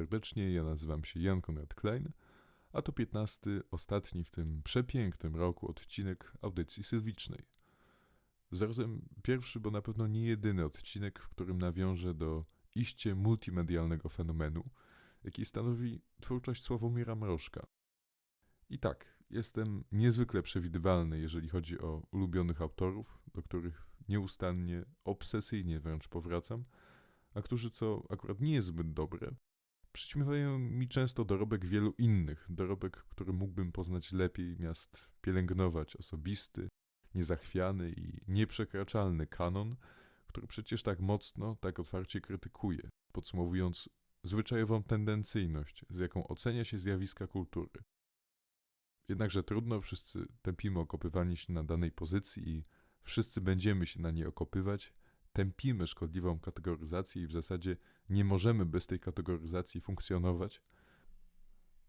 serdecznie. Ja nazywam się Jan Konrad Klein, a to 15, ostatni w tym przepięknym roku odcinek audycji sylwicznej. Zarazem pierwszy, bo na pewno nie jedyny odcinek, w którym nawiążę do iście multimedialnego fenomenu, jaki stanowi twórczość Sławomira Mrożka. I tak, jestem niezwykle przewidywalny, jeżeli chodzi o ulubionych autorów, do których nieustannie, obsesyjnie wręcz powracam, a którzy, co akurat nie jest zbyt dobre, przyćmiewają mi często dorobek wielu innych, dorobek, który mógłbym poznać lepiej, miast pielęgnować. Osobisty, niezachwiany i nieprzekraczalny kanon, który przecież tak mocno, tak otwarcie krytykuje, podsumowując zwyczajową tendencyjność, z jaką ocenia się zjawiska kultury. Jednakże trudno, wszyscy tępimy okopywanie się na danej pozycji i wszyscy będziemy się na niej okopywać, tępimy szkodliwą kategoryzację i w zasadzie nie możemy bez tej kategoryzacji funkcjonować.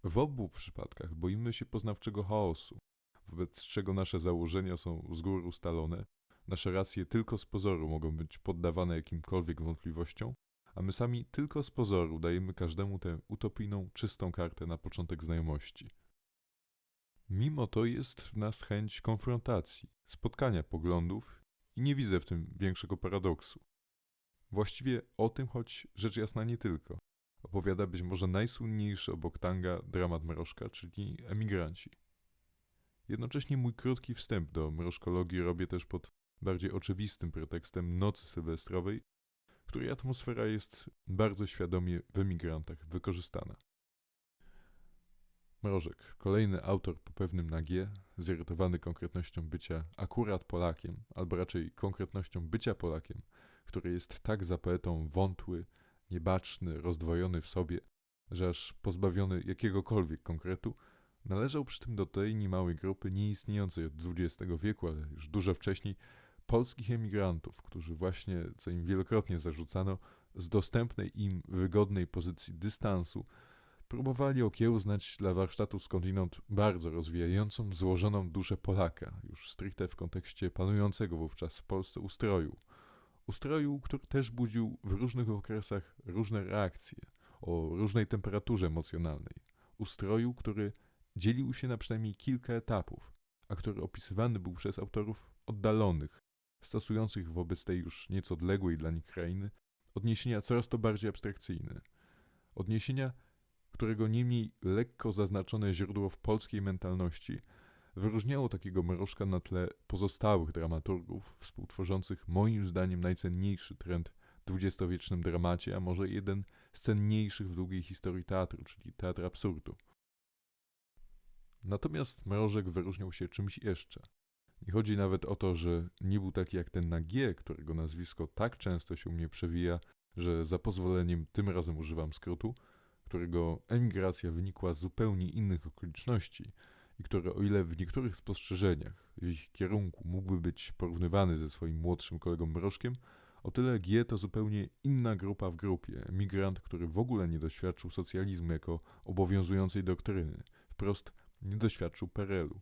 W obu przypadkach boimy się poznawczego chaosu, wobec czego nasze założenia są z góry ustalone, nasze racje tylko z pozoru mogą być poddawane jakimkolwiek wątpliwościom, a my sami tylko z pozoru dajemy każdemu tę utopijną, czystą kartę na początek znajomości. Mimo to jest w nas chęć konfrontacji, spotkania poglądów i nie widzę w tym większego paradoksu. Właściwie o tym, choć rzecz jasna nie tylko, opowiada być może najsłynniejszy obok tanga dramat Mrożka, czyli Emigranci. Jednocześnie mój krótki wstęp do mrożkologii robię też pod bardziej oczywistym pretekstem nocy sylwestrowej, której atmosfera jest bardzo świadomie w emigrantach wykorzystana. Mrożek, kolejny autor po pewnym nagie, zirytowany konkretnością bycia akurat Polakiem, albo raczej konkretnością bycia Polakiem, który jest tak za poetą wątły, niebaczny, rozdwojony w sobie, że aż pozbawiony jakiegokolwiek konkretu, należał przy tym do tej niemałej grupy nieistniejącej od XX wieku, ale już dużo wcześniej, polskich emigrantów, którzy właśnie, co im wielokrotnie zarzucano, z dostępnej im wygodnej pozycji dystansu próbowali okiełznać dla warsztatu skądinąd bardzo rozwijającą, złożoną duszę Polaka, już stricte w kontekście panującego wówczas w Polsce ustroju. Ustroju, który też budził w różnych okresach różne reakcje, o różnej temperaturze emocjonalnej. Ustroju, który dzielił się na przynajmniej kilka etapów, a który opisywany był przez autorów oddalonych, stosujących wobec tej już nieco odległej dla nich krainy odniesienia coraz to bardziej abstrakcyjne. Odniesienia, którego niemniej lekko zaznaczone źródło w polskiej mentalności wyróżniało takiego mrożka na tle pozostałych dramaturgów współtworzących moim zdaniem najcenniejszy trend w dwudziestowiecznym dramacie, a może jeden z cenniejszych w długiej historii teatru, czyli teatr absurdu. Natomiast Mrożek wyróżniał się czymś jeszcze. Nie chodzi nawet o to, że nie był taki jak ten na G, którego nazwisko tak często się u mnie przewija, że za pozwoleniem tym razem używam skrótu, którego emigracja wynikła z zupełnie innych okoliczności i który, o ile w niektórych spostrzeżeniach w ich kierunku mógłby być porównywany ze swoim młodszym kolegą Mrożkiem, o tyle G to zupełnie inna grupa w grupie, emigrant, który w ogóle nie doświadczył socjalizmu jako obowiązującej doktryny, wprost nie doświadczył PRL-u.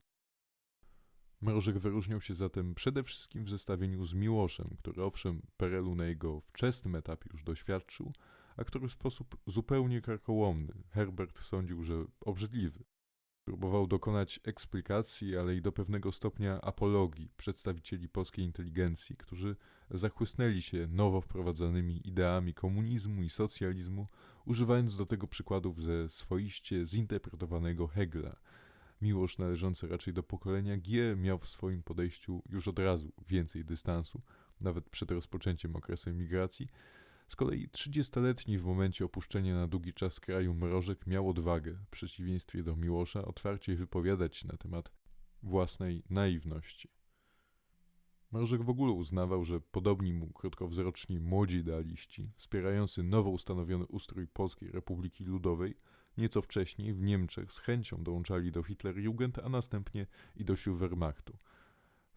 Mrożek wyróżniał się zatem przede wszystkim w zestawieniu z Miłoszem, który owszem PRL-u na jego wczesnym etapie już doświadczył, a który w sposób zupełnie karkołomny Herbert sądził, że obrzydliwy. Próbował dokonać eksplikacji, ale i do pewnego stopnia apologii przedstawicieli polskiej inteligencji, którzy zachłysnęli się nowo wprowadzanymi ideami komunizmu i socjalizmu, używając do tego przykładów ze swoiście zinterpretowanego Hegla – Miłosz należący raczej do pokolenia G miał w swoim podejściu już od razu więcej dystansu, nawet przed rozpoczęciem okresu emigracji. Z kolei trzydziestoletni w momencie opuszczenia na długi czas kraju Mrożek miał odwagę, w przeciwieństwie do Miłosza, otwarcie wypowiadać na temat własnej naiwności. Mrożek w ogóle uznawał, że podobni mu krótkowzroczni młodzi idealiści, wspierający nowo ustanowiony ustrój Polskiej Republiki Ludowej, nieco wcześniej w Niemczech z chęcią dołączali do Hitlerjugend, a następnie i do Wehrmachtu.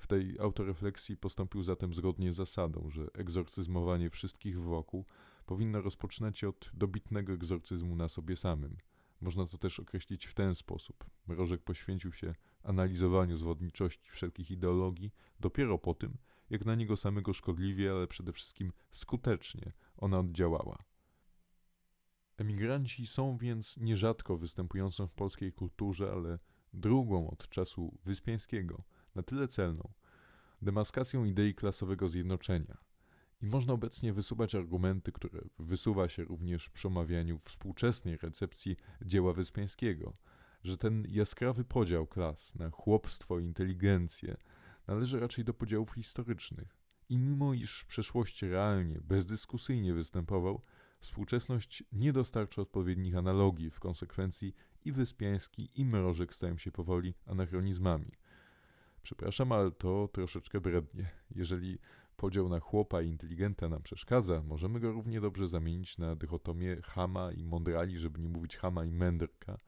W tej autorefleksji postąpił zatem zgodnie z zasadą, że egzorcyzmowanie wszystkich wokół powinno rozpoczynać się od dobitnego egzorcyzmu na sobie samym – można to też określić w ten sposób. Mrożek poświęcił się analizowaniu zwodniczości wszelkich ideologii dopiero po tym, jak na niego samego szkodliwie, ale przede wszystkim skutecznie ona oddziałała. Emigranci są więc nierzadko występującą w polskiej kulturze, ale drugą od czasu Wyspiańskiego, na tyle celną, demaskacją idei klasowego zjednoczenia. I można obecnie wysuwać argumenty, które wysuwa się również przy omawianiu współczesnej recepcji dzieła Wyspiańskiego, że ten jaskrawy podział klas na chłopstwo i inteligencję należy raczej do podziałów historycznych. I mimo iż w przeszłości realnie, bezdyskusyjnie występował, współczesność nie dostarcza odpowiednich analogii, w konsekwencji i Wyspiański, i Mrożek stają się powoli anachronizmami. Przepraszam, ale to troszeczkę brednie. Jeżeli podział na chłopa i inteligenta nam przeszkadza, możemy go równie dobrze zamienić na dychotomię chama i mądrali, żeby nie mówić chama i mędrka.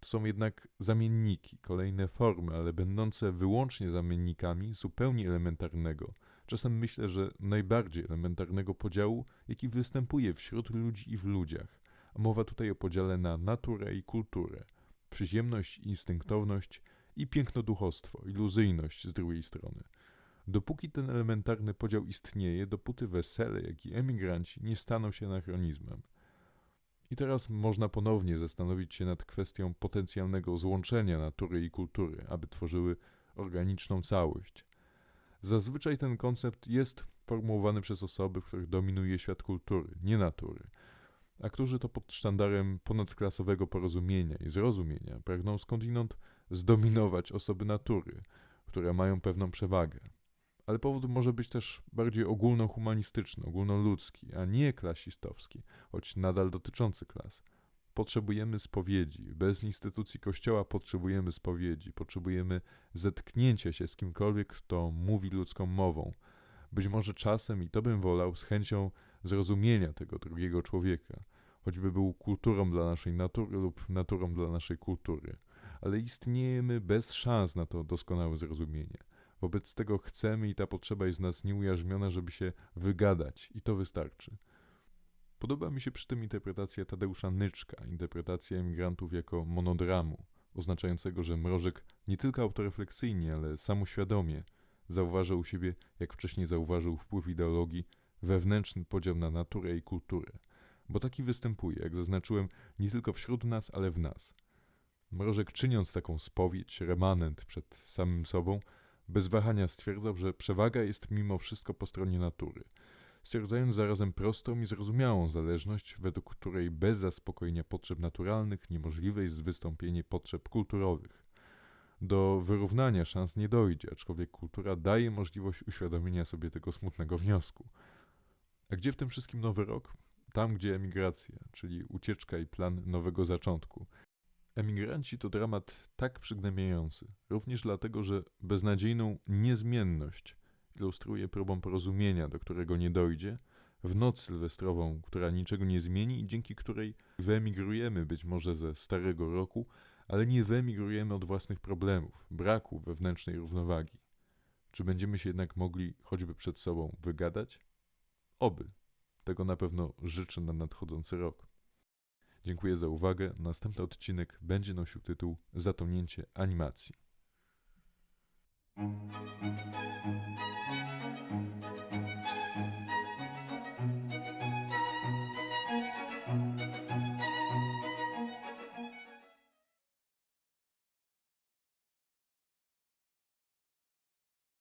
To są jednak zamienniki, kolejne formy, ale będące wyłącznie zamiennikami zupełnie elementarnego, czasem myślę, że najbardziej elementarnego podziału, jaki występuje wśród ludzi i w ludziach. A mowa tutaj o podziale na naturę i kulturę, przyziemność instynktowność i piękno-duchostwo, iluzyjność z drugiej strony. Dopóki ten elementarny podział istnieje, dopóty wesele, jak i emigranci nie staną się anachronizmem. I teraz można ponownie zastanowić się nad kwestią potencjalnego złączenia natury i kultury, aby tworzyły organiczną całość. Zazwyczaj ten koncept jest formułowany przez osoby, w których dominuje świat kultury, nie natury, a którzy to pod sztandarem ponadklasowego porozumienia i zrozumienia pragną skądinąd zdominować osoby natury, które mają pewną przewagę. Ale powód może być też bardziej ogólnohumanistyczny, ogólnoludzki, a nie klasistowski, choć nadal dotyczący klas. Potrzebujemy spowiedzi. Bez instytucji Kościoła potrzebujemy spowiedzi. Potrzebujemy zetknięcia się z kimkolwiek, kto mówi ludzką mową. Być może czasem, i to bym wolał, z chęcią zrozumienia tego drugiego człowieka, choćby był kulturą dla naszej natury lub naturą dla naszej kultury. Ale istniejemy bez szans na to doskonałe zrozumienie. Wobec tego chcemy i ta potrzeba jest w nas nieujarzmiona, żeby się wygadać, i to wystarczy. Podoba mi się przy tym interpretacja Tadeusza Nyczka, interpretacja emigrantów jako monodramu, oznaczającego, że Mrożek nie tylko autorefleksyjnie, ale samoświadomie zauważył u siebie, jak wcześniej zauważył wpływ ideologii, wewnętrzny podział na naturę i kulturę. Bo taki występuje, jak zaznaczyłem, nie tylko wśród nas, ale w nas. Mrożek czyniąc taką spowiedź, remanent przed samym sobą, bez wahania stwierdzał, że przewaga jest mimo wszystko po stronie natury – stwierdzając zarazem prostą i zrozumiałą zależność, według której bez zaspokojenia potrzeb naturalnych niemożliwe jest wystąpienie potrzeb kulturowych. Do wyrównania szans nie dojdzie, aczkolwiek kultura daje możliwość uświadomienia sobie tego smutnego wniosku. A gdzie w tym wszystkim nowy rok? Tam, gdzie emigracja, czyli ucieczka i plan nowego zaczątku. Emigranci to dramat tak przygnębiający, również dlatego, że beznadziejną niezmienność ilustruje próbą porozumienia, do którego nie dojdzie, w noc sylwestrową, która niczego nie zmieni i dzięki której wyemigrujemy być może ze starego roku, ale nie wyemigrujemy od własnych problemów, braku wewnętrznej równowagi. Czy będziemy się jednak mogli choćby przed sobą wygadać? Oby. Tego na pewno życzę na nadchodzący rok. Dziękuję za uwagę. Następny odcinek będzie nosił tytuł Zatonięcie animacji.